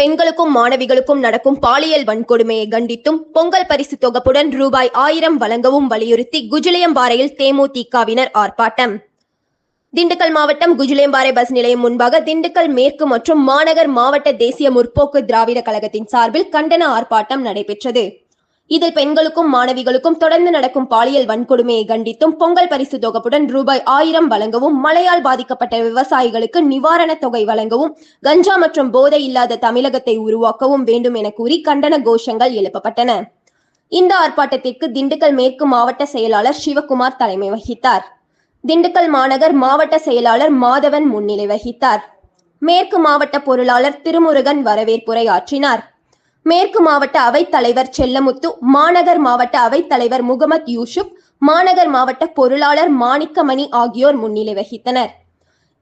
பெண்களுக்கும் மாணவிகளுக்கும் நடக்கும் பாலியல் வன்கொடுமையை கண்டித்தும் பொங்கல் பரிசு தொகுப்புடன் ரூபாய் ஆயிரம் வழங்கவும் வலியுறுத்தி குஜிலியம்பாறையில் தேமுதிகவினர் ஆர்ப்பாட்டம். திண்டுக்கல் மாவட்டம் குஜிலியம்பாறை பஸ் நிலையம் முன்பாக திண்டுக்கல் மேற்கு மற்றும் மாநகர் மாவட்ட தேசிய முற்போக்கு திராவிட கழகத்தின் சார்பில் கண்டன ஆர்ப்பாட்டம் நடைபெற்றது. இதில் பெண்களுக்கும் மாணவிகளுக்கும் தொடர்ந்து நடக்கும் பாலியல் வன்கொடுமையை கண்டித்தும் பொங்கல் பரிசு தொகுப்புடன் ரூபாய் ஆயிரம் வழங்கவும் மழையால் பாதிக்கப்பட்ட விவசாயிகளுக்கு நிவாரணத் தொகை வழங்கவும் கஞ்சா மற்றும் போதை இல்லாத தமிழகத்தை உருவாக்கவும் வேண்டும் என கூறி கண்டன கோஷங்கள் எழுப்பப்பட்டன. இந்த ஆர்ப்பாட்டத்திற்கு திண்டுக்கல் மேற்கு மாவட்ட செயலாளர் சிவகுமார் தலைமை வகித்தார். திண்டுக்கல் மாநகர் மாவட்ட செயலாளர் மாதவன் முன்னிலை வகித்தார். மேற்கு மாவட்ட பொருளாளர் திருமுருகன் வரவேற்புரை ஆற்றினார். மேற்கு மாவட்ட அவைத் தலைவர் செல்லமுத்து மாநகர் மாவட்ட அவைத் தலைவர் முகமது யூசுப் மாநகர் மாவட்ட பொருளாளர் மாணிக்கமணி ஆகியோர் முன்னிலை வகித்தனர்.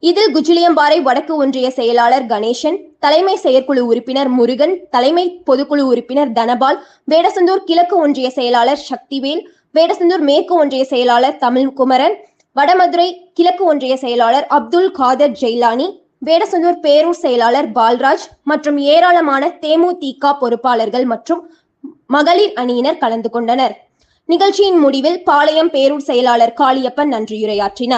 இதில் குஜிலியம்பாறை வடக்கு ஒன்றிய செயலாளர் கணேசன் தலைமை செயற்குழு உறுப்பினர் முருகன் தலைமை பொதுக்குழு உறுப்பினர் தனபால் வேடசந்தூர் கிழக்கு ஒன்றிய செயலாளர் சக்திவேல் வேடசந்தூர் மேற்கு ஒன்றிய செயலாளர் தமிழ்குமரன் வடமதுரை கிழக்கு ஒன்றிய செயலாளர் அப்துல் காதர் ஜெய்லானி வேடசந்தூர் பேரூர் செயலாளர் பால்ராஜ் மற்றும் ஏராளமான தேமுதிக பொறுப்பாளர்கள் மற்றும் மகளிர் அணியினர் கலந்து கொண்டனர். நிகழ்ச்சியின் முடிவில் பாளையம் பேரூர் செயலாளர் காளியப்பன் நன்றியுரையாற்றினார்.